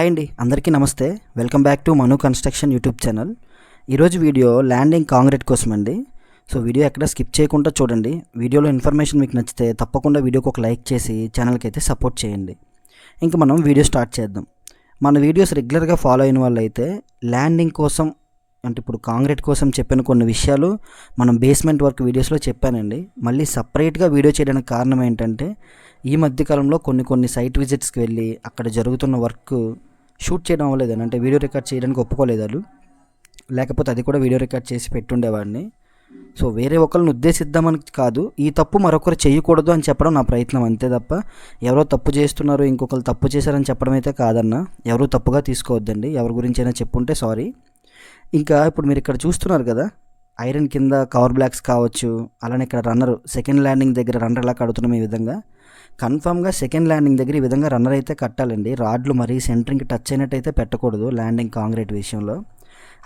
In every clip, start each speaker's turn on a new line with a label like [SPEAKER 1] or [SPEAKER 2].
[SPEAKER 1] Hi అండి అందరికీ నమస్తే. Welcome back to Manu construction YouTube channel ఈరోజు వీడియో ల్యాండింగ్ కాంక్రీట్ కోసం అండి. సో వీడియో ఎక్కడ స్కిప్ చేయకుండా చూడండి. వీడియోలో ఇన్ఫర్మేషన్ మీకు నచ్చితే తప్పకుండా వీడియోకి ఒక లైక్ చేసి ఛానల్కి అయితే సపోర్ట్ చేయండి. ఇంకా మనం వీడియో స్టార్ట్ చేద్దాం. మన వీడియోస్ రెగ్యులర్గా ఫాలో అయిన వాళ్ళు అయితే ల్యాండింగ్ కోసం అంటే ఇప్పుడు కాంక్రీట్ కోసం చెప్పిన కొన్ని విషయాలు మనం బేస్మెంట్ వర్క్ వీడియోస్లో చెప్పానండి. మళ్ళీ సపరేట్గా వీడియో చేయడానికి కారణం ఏంటంటే ఈ మధ్యకాలంలో కొన్ని కొన్ని సైట్ విజిట్స్కి వెళ్ళి అక్కడ జరుగుతున్న వర్క్ షూట్ చేయడం అవ్వలేదని అంటే వీడియో రికార్డ్ చేయడానికి ఒప్పుకోలేదు వాళ్ళు. లేకపోతే అది కూడా వీడియో రికార్డ్ చేసి పెట్టుండేవాడిని. సో వేరే ఒకరిని ఉద్దేశిద్దామని కాదు ఈ తప్పు మరొకరు చేయకూడదు అని చెప్పడం నా ప్రయత్నం అంతే తప్ప ఎవరో తప్పు చేస్తున్నారు ఇంకొకరు తప్పు చేశారని చెప్పడం అయితే కాదన్న. ఎవరు తప్పుగా తీసుకోవద్దండి. ఎవరి గురించి అయినా చెప్పుంటే సారీ. ఇంకా ఇప్పుడు మీరు ఇక్కడ చూస్తున్నారు కదా ఐరన్ కింద కవర్ బ్లాక్స్ కావచ్చు అలానే ఇక్కడ రన్నర్ సెకండ్ ల్యాండింగ్ దగ్గర రన్నర్ ఎలా కడుతున్నాం ఈ విధంగా. కన్ఫామ్గా సెకండ్ ల్యాండింగ్ దగ్గర ఈ విధంగా రన్నర్ అయితే కట్టాలండి. రాడ్లు మరీ సెంటరింగ్కి టచ్ అయినట్టయితే పెట్టకూడదు ల్యాండింగ్ కాంక్రీట్ విషయంలో.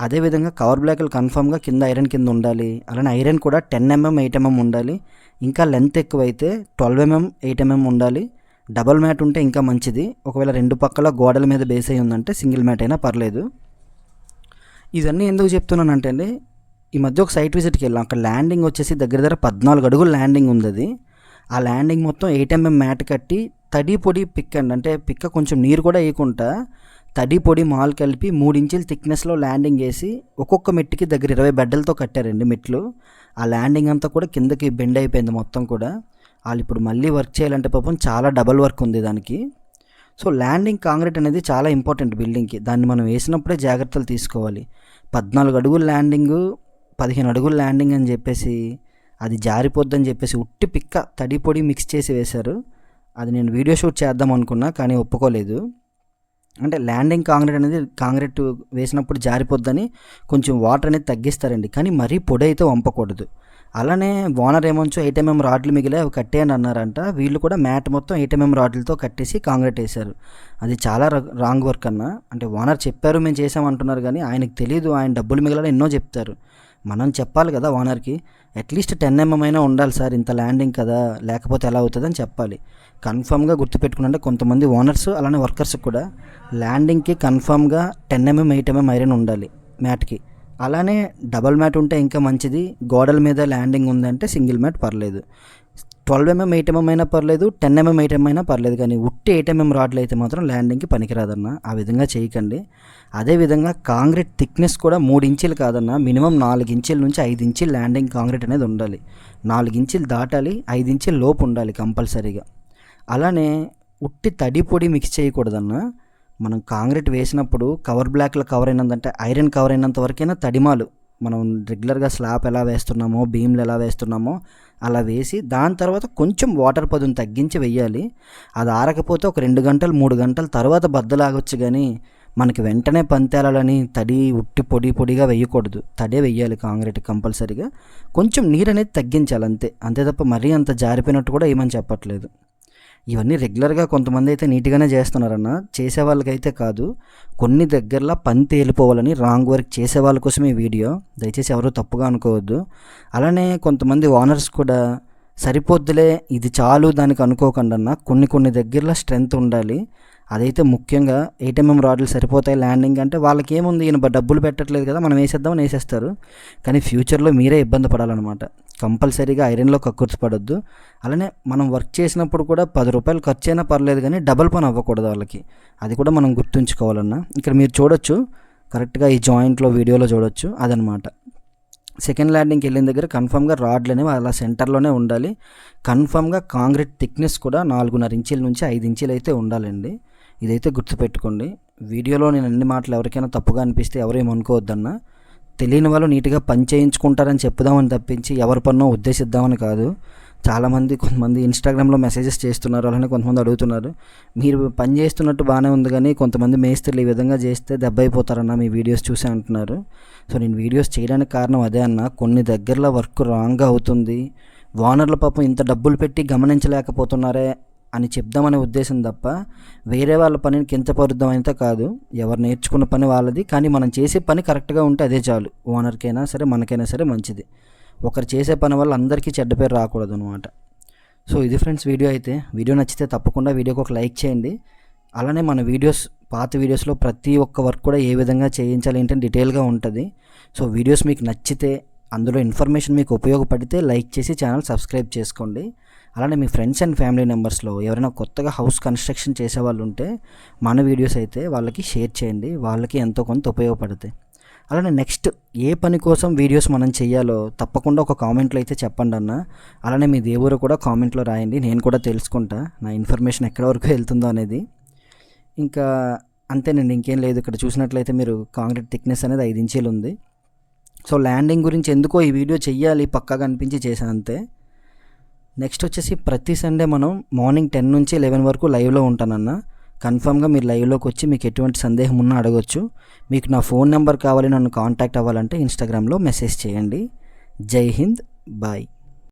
[SPEAKER 1] అదేవిధంగా కవర్ బ్లాక్లు కన్ఫామ్గా కింద ఐరన్ కింద ఉండాలి. అలానే ఐరన్ కూడా టెన్ ఎంఎం ఎయిట్ ఎంఎం ఉండాలి. ఇంకా లెంత్ ఎక్కువైతే ట్వెల్వ్ ఎంఎం ఎయిట్ ఎంఎం ఉండాలి. డబల్ మ్యాట్ ఉంటే ఇంకా మంచిది. ఒకవేళ రెండు పక్కల గోడల మీద బేస్ అయి ఉందంటే సింగిల్ మ్యాట్ అయినా పర్లేదు. ఇవన్నీ ఎందుకు చెప్తున్నానంటే అండి ఈ మధ్య ఒక సైట్ విజిట్కి వెళ్ళాం. అక్కడ ల్యాండింగ్ వచ్చేసి దగ్గర దగ్గర పద్నాలుగు అడుగులు ల్యాండింగ్ ఉంది అది. ఆ ల్యాండింగ్ మొత్తం ఎయిట్ ఎంఎం మ్యాట్ కట్టి తడి పొడి పిక్ అండి. అంటే పిక్క కొంచెం నీరు కూడా వేయకుండా తడి పొడి మాల్ కలిపి మూడు ఇంచుల థిక్నెస్లో ల్యాండింగ్ వేసి ఒక్కొక్క మెట్టుకి దగ్గర ఇరవై బెడ్డలతో కట్టారండి మెట్లు. ఆ ల్యాండింగ్ అంతా కూడా కిందకి బెండ్ అయిపోయింది మొత్తం కూడా. వాళ్ళు ఇప్పుడు మళ్ళీ వర్క్ చేయాలంటే పాపం చాలా డబల్ వర్క్ ఉంది దానికి. సో ల్యాండింగ్ కాంక్రీట్ అనేది చాలా ఇంపార్టెంట్ బిల్డింగ్కి దాన్ని మనం వేసినప్పుడే జాగ్రత్తలు తీసుకోవాలి. పద్నాలుగు అడుగుల ల్యాండింగ్ పదిహేను అడుగుల ల్యాండింగ్ అని చెప్పేసి అది జారిపోద్దని చెప్పేసి ఉట్టి పిక్క తడి పొడి మిక్స్ చేసి వేశారు. అది నేను వీడియో షూట్ చేద్దాం అనుకున్నా కానీ ఒప్పుకోలేదు. అంటే ల్యాండింగ్ కాంక్రీట్ అనేది కాంక్రీట్ వేసినప్పుడు జారిపోద్దని కొంచెం వాటర్ అనేది తగ్గిస్తారండి. కానీ మరీ పొడి అయితే వంపకూడదు. అలానే ఓనర్ ఏమొంచు ఎయిట్ ఎంఎం రాడ్లు మిగిలే అవి కట్టేయని అన్నారంట. వీళ్ళు కూడా మ్యాట్ మొత్తం ఎయిట్ ఎంఎం రాడ్లతో కట్టేసి కాంక్రీట్ వేశారు. అది చాలా రాంగ్ వర్క్ అన్న. అంటే ఓనర్ చెప్పారు మేము చేసామంటున్నారు కానీ ఆయనకు తెలియదు ఆయన డబ్బులు మిగిలిన ఎన్నో చెప్తారు. మనం చెప్పాలి కదా ఓనర్కి అట్లీస్ట్ టెన్ ఎంఎం అయినా ఉండాలి సార్ ఇంత ల్యాండింగ్ కదా లేకపోతే ఎలా అవుతుందని చెప్పాలి. కన్ఫామ్గా గుర్తుపెట్టుకున్నంటే కొంతమంది ఓనర్స్ అలానే వర్కర్స్ కూడా ల్యాండింగ్కి కన్ఫామ్గా ten MM eight MM iron ఉండాలి మ్యాట్కి. అలానే డబల్ మ్యాట్ ఉంటే ఇంకా మంచిది గోడల మీద ల్యాండింగ్ ఉందంటే సింగిల్ మ్యాట్ పర్లేదు. ట్వెల్వ్ ఎంఎం ఎయిట్ ఎంఎం అయినా పర్లేదు టెన్ ఎంఎం ఎయిట్ ఎంఎం అయినా పర్లేదు కానీ ఉట్టి ఎయిట్ ఎంఎం రాడ్లు అయితే మాత్రం ల్యాండింగ్కి పనికిరాదన్న. ఆ విధంగా చేయకండి. అదేవిధంగా కాంక్రీట్ థిక్నెస్ కూడా మూడు ఇంచులు కాదన్న మినిమం నాలుగు ఇంచుల నుంచి ఐదు ఇంచులు ల్యాండింగ్ కాంక్రీట్ అనేది ఉండాలి. నాలుగు ఇంచీలు దాటాలి ఐదు ఇంచీల లోపు ఉండాలి కంపల్సరీగా. అలానే ఉట్టి తడి పొడి మిక్స్ చేయకూడదన్న. మనం కాంక్రీట్ వేసినప్పుడు కవర్ బ్లాక్లో కవర్ అయినందంటే ఐరన్ కవర్ అయినంత వరకైనా తడిమాలు మనం రెగ్యులర్గా స్లాబ్ ఎలా వేస్తున్నామో బీమ్లు ఎలా వేస్తున్నామో అలా వేసి దాని తర్వాత కొంచెం వాటర్ పదును తగ్గించి వెయ్యాలి అది ఆరకపోతే ఒక రెండు గంటలు మూడు గంటల తర్వాత బద్దలాగొచ్చు కానీ మనకి వెంటనే పంతేలాలని తడి ఉట్టి పొడి పొడిగా వేయకూడదు. తడే వెయ్యాలి కాంక్రీట్ కంపల్సరీగా. కొంచెం నీరు అనేది తగ్గించాలి అంతే. అంతే తప్ప మరీ అంత జారిపోయినట్టు కూడా ఏమని చెప్పట్లేదు. ఇవన్నీ రెగ్యులర్గా కొంతమంది అయితే నీట్గానే చేస్తున్నారన్న చేసే వాళ్ళకైతే కాదు. కొన్ని దగ్గరలో పని తేలిపోవాలని రాంగ్ వర్క్ చేసే వాళ్ళ కోసం ఈ వీడియో. దయచేసి ఎవరు తప్పుగా అనుకోవద్దు. అలానే కొంతమంది ఓనర్స్ కూడా సరిపోద్దులే ఇది చాలు దానికి అనుకోకుండా కొన్ని కొన్ని దగ్గరలో స్ట్రెంగ్త్ ఉండాలి. అదైతే ముఖ్యంగా ఏటీఎంఎం రాడ్లు సరిపోతాయి ల్యాండింగ్ అంటే వాళ్ళకి ఏముంది ఈయన డబ్బులు పెట్టట్లేదు కదా మనం వేసేద్దామని వేసేస్తారు. కానీ ఫ్యూచర్లో మీరే ఇబ్బంది పడాలన్నమాట. కంపల్సరీగా ఐరన్లో కక్కుర్చి పడొద్దు. అలానే మనం వర్క్ చేసినప్పుడు కూడా పది రూపాయలు ఖర్చు అయినా పర్లేదు కానీ డబల్ పని అవ్వకూడదు వాళ్ళకి. అది కూడా మనం గుర్తుంచుకోవాలన్నా. ఇక్కడ మీరు చూడొచ్చు. కరెక్ట్గా ఈ జాయింట్లో వీడియోలో చూడొచ్చు. అదనమాట. సెకండ్ ల్యాండింగ్కి వెళ్ళిన దగ్గర కన్ఫామ్గా రాడ్లు అనేవి అలా సెంటర్లోనే ఉండాలి. కన్ఫామ్గా కాంక్రీట్ థిక్నెస్ కూడా నాలుగున్నర ఇంచుల నుంచి ఐదు ఇంచులు అయితే ఉండాలండి. ఇదైతే గుర్తుపెట్టుకోండి. వీడియోలో నేను అన్ని మాటలు ఎవరికైనా తప్పుగా అనిపిస్తే ఎవరేమనుకోవద్దన్నా తెలియని వాళ్ళు నీట్గా పని చేయించుకుంటారని చెప్పుదామని తప్పించి ఎవరి పన్నో ఉద్దేశిద్దామని కాదు. చాలామంది కొంతమంది ఇన్స్టాగ్రామ్లో మెసేజెస్ చేస్తున్నారు అలానే కొంతమంది అడుగుతున్నారు. మీరు పని చేస్తున్నట్టు బాగానే ఉంది కానీ కొంతమంది మేస్త్రీలు ఈ విధంగా చేస్తే దెబ్బ అయిపోతారన్న మీ వీడియోస్ చూసి అంటున్నారు. సో నేను వీడియోస్ చేయడానికి కారణం అదే అన్న. కొన్ని దగ్గరలో వర్క్ రాంగ్గా అవుతుంది. ఓనర్ల పాపం ఇంత డబ్బులు పెట్టి గమనించలేకపోతున్నారే అని చెప్దామనే ఉద్దేశం తప్ప వేరే వాళ్ళ పనిని కించపరుద్దాం అయితే కాదు. ఎవరు నేర్చుకున్న పని వాళ్ళది. కానీ మనం చేసే పని కరెక్ట్గా ఉంటే అదే చాలు. ఓనర్కైనా సరే మనకైనా సరే మంచిది. ఒకరు చేసే పని వల్ల అందరికీ చెడ్డ పేరు రాకూడదు అనమాట సో ఇది ఫ్రెండ్స్ వీడియో అయితే. వీడియో నచ్చితే తప్పకుండా వీడియోకి ఒక లైక్ చేయండి. అలానే మన వీడియోస్ పాత వీడియోస్లో ప్రతి ఒక్క వర్క్ కూడా ఏ విధంగా చేయించాలి ఏంటంటే డీటెయిల్గా ఉంటుంది. సో వీడియోస్ మీకు నచ్చితే అందులో ఇన్ఫర్మేషన్ మీకు ఉపయోగపడితే లైక్ చేసి ఛానల్ సబ్స్క్రైబ్ చేసుకోండి. అలానే మీ ఫ్రెండ్స్ అండ్ ఫ్యామిలీ మెంబర్స్లో ఎవరైనా కొత్తగా హౌస్ కన్స్ట్రక్షన్ చేసే వాళ్ళు ఉంటే మన వీడియోస్ అయితే వాళ్ళకి షేర్ చేయండి. వాళ్ళకి ఎంతో కొంత ఉపయోగపడతాయి. అలానే నెక్స్ట్ ఏ పని కోసం వీడియోస్ మనం చేయాలో తప్పకుండా ఒక కామెంట్లో అయితే చెప్పండి అన్న. అలానే మీ దేవుడు కూడా కామెంట్లో రాయండి. నేను కూడా తెలుసుకుంటా. నా ఇన్ఫర్మేషన్ ఎక్కడి వరకు వెళ్తుందో అనేది. ఇంకా అంతేనండి ఇంకేం లేదు. ఇక్కడ చూసినట్లయితే మీరు కాంక్రీట్ థిక్నెస్ అనేది ఐదు ఇంచీలు ఉంది. సో ల్యాండింగ్ గురించి ఎందుకో ఈ వీడియో చెయ్యాలి పక్కాగా అనిపించి చేశాను అంతే. నెక్స్ట్ వచ్చేసి ప్రతి సండే మనం మార్నింగ్ టెన్ నుంచి లెవెన్ వరకు లైవ్లో ఉంటానన్న. కన్ఫామ్గా మీరు లైవ్లోకి వచ్చి మీకు ఎటువంటి సందేహం ఉన్నా అడగొచ్చు. మీకు నా ఫోన్ నెంబర్ కావాలి నన్ను కాంటాక్ట్ అవ్వాలంటే ఇన్స్టాగ్రామ్లో మెసేజ్ చేయండి. జై హింద్ బాయ్.